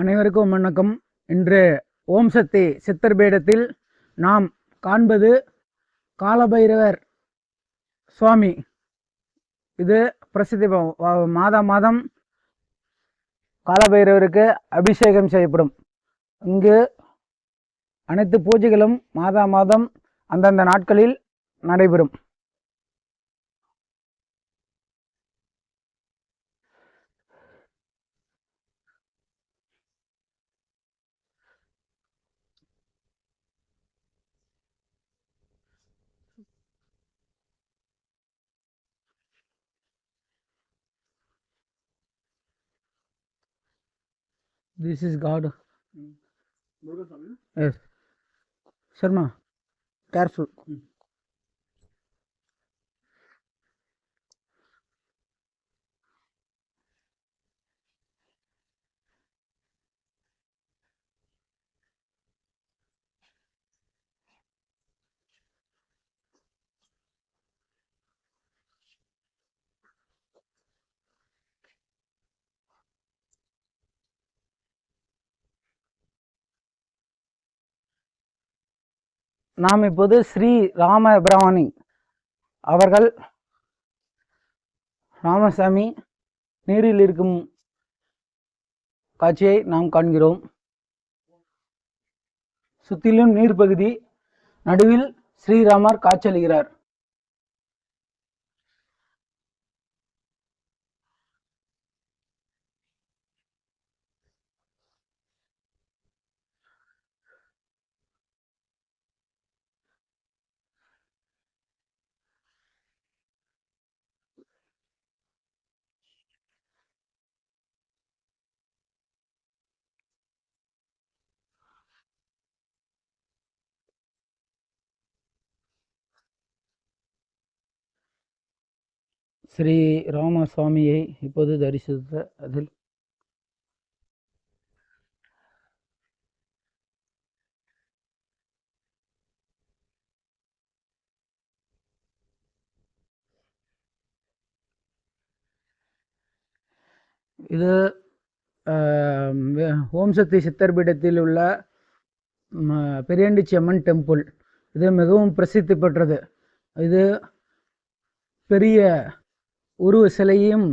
அனைவருக்கும் வணக்கம். இன்று ஓம் சக்தி சித்தர் பீடத்தில் நாம் காண்பது காலபைரவர் சுவாமி. இது பிரசித்தி மாதா மாதம் காலபைரவருக்கு அபிஷேகம் செய்யப்படும். இங்கு அனைத்து பூஜைகளும் மாதா மாதம் அந்தந்த நாட்களில் நடைபெறும். This is God. Yes. Sharma, careful. நாம் இப்போது ஸ்ரீ ராம அவர்கள் ராமசாமி நீரில் இருக்கும் காட்சியை நாம் காண்கிறோம். சுற்றிலும் நீர் பகுதி நடுவில் ஸ்ரீராமர் காட்சியளிக்கிறார். ஸ்ரீ ராமசுவாமியை இப்போது தரிசித்த அதில். இது ஓம்சக்தி ஓம் சக்தி சித்தர் பீடத்தில் உள்ள ம, அம்மன் டெம்பிள். இது மிகவும் பிரசித்தி பெற்றது. இது பெரிய உருவ சிலையும்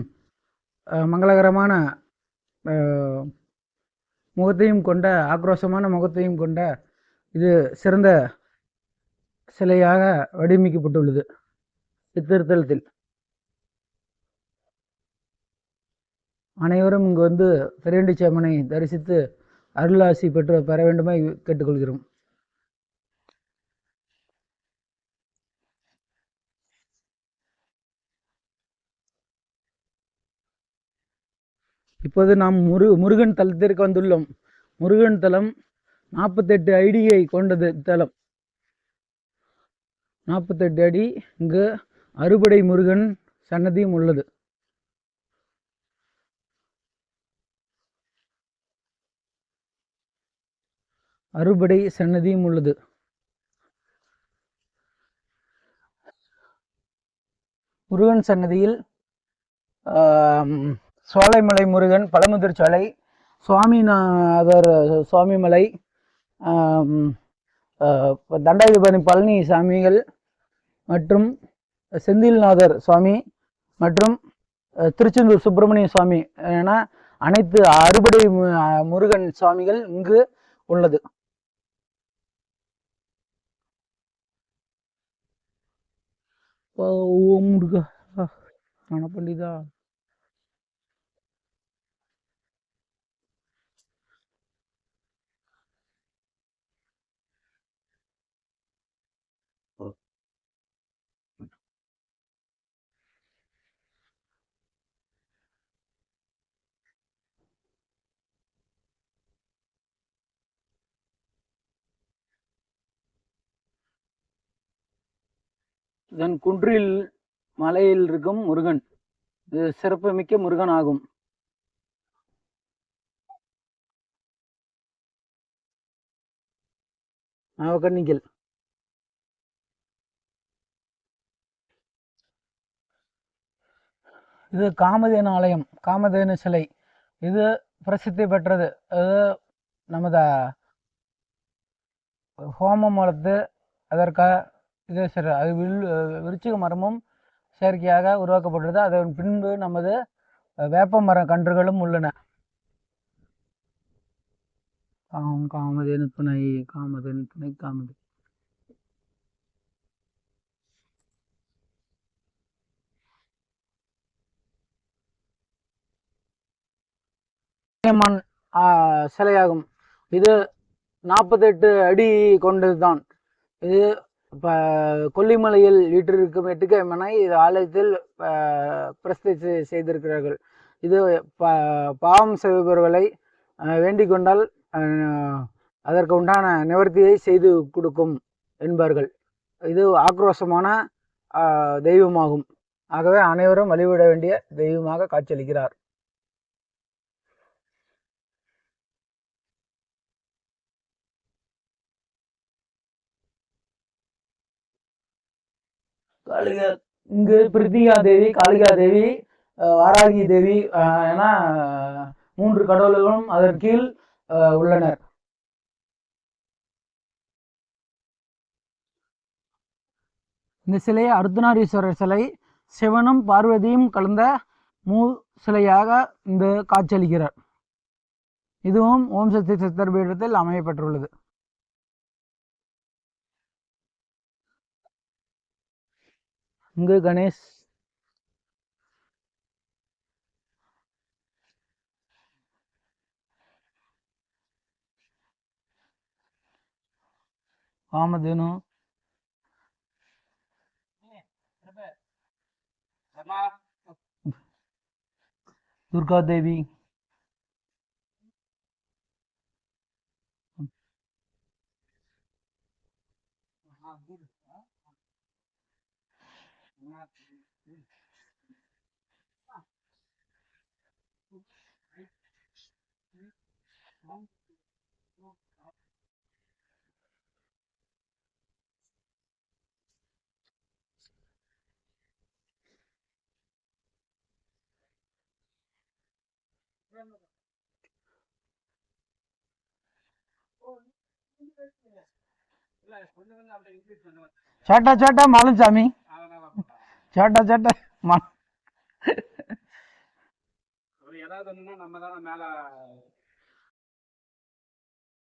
மங்களகரமான முகத்தையும் கொண்ட ஆக்ரோஷமான முகத்தையும் கொண்ட இது சிறந்த சிலையாக வடிவமைக்கப்பட்டுள்ளது சித்திருத்தலத்தில் அனைவரும் இங்கு வந்து பெரியண்டிச்சி அம்மனை தரிசித்து அருளாசி பெற்று பெற வேண்டுமாய் கேட்டுக்கொள்கிறோம். இப்போது நாம் முரு முருகன் தலத்திற்கு வந்துள்ளோம். முருகன் தலம் நாற்பத்தெட்டு அடியை கொண்டது தலம். நாற்பத்தெட்டு அடி இங்கு அறுபடை முருகன் சன்னதியும் உள்ளது. அறுபடை சன்னதியும் உள்ளது. முருகன் சன்னதியில் ஆஹ் சோலைமலை முருகன் பழமுதிர் சோலை சுவாமிநாதர் சுவாமிமலை ஆம், தண்டாயுதபாணி பழனி சாமிகள் மற்றும் செந்தில்நாதர் சுவாமி மற்றும் திருச்செந்தூர் சுப்பிரமணிய சுவாமி என அனைத்து அறுபடை மு- முருகன் சுவாமிகள் இங்கு உள்ளது. ஓ முருகா. பண்டிதா தன் குன்றில் மலையில் இருக்கும் முருகன். இது சிறப்புமிக்க முருகன் ஆகும். நவகன்னிகள் இது காமதேன ஆலயம் காமதேன சிலை. இது பிரசித்தி பெற்றது. அது நமது ஹோமம் வளர்த்து அதற்காக இது அது வில் விருச்சிக மரமும் செயற்கையாக உருவாக்கப்பட்டது அதன் பின்பு நமது வேப்ப மர கன்றுகளும் உள்ளன. காம் காமதேனு துணை காமதேனு துணை காமது. மண் சிலையாகும். இது நாற்பத்தெட்டு அடி கொண்டதுதான். இது கொல்லிமலையில் வீற்றிருக்கும் எட்டுக்கை மனை இது ஆலயத்தில் ஆஹ், செய்திருக்கிறார்கள். இது பாவம் செய்பவர்களை வேண்டிக் கொண்டால் அதற்கு உண்டான நிவர்த்தியை செய்து கொடுக்கும் என்பார்கள். இது ஆக்ரோஷமான தெய்வமாகும். ஆகவே அனைவரும் வழிபட வேண்டிய தெய்வமாக காட்சியளிக்கிறார். காளிகா இங்கு பிரித்திகா தேவி காளிகா தேவி வாராகி தேவி என மூன்று கடவுள்களும் அதன் கீழ் உள்ளனர். இந்த சிலை அர்த்தநாரீஸ்வரர் சிலை சிவனும் பார்வதியும் கலந்த மூ சிலையாக இந்த காட்சியளிக்கிறார் இதுவும் ஓம் சக்தி சித்தர் பீடத்தில் அமையப்பட்டுள்ளது இங்கு கணேஷ். காமதேனு. துர்கா தேவி சேட்டா சேட்டா மாலன்சாமி சேட்டா சேட்டா. மா ஏதாவது ஒண்ணுன்னா நம்ம தானே மேல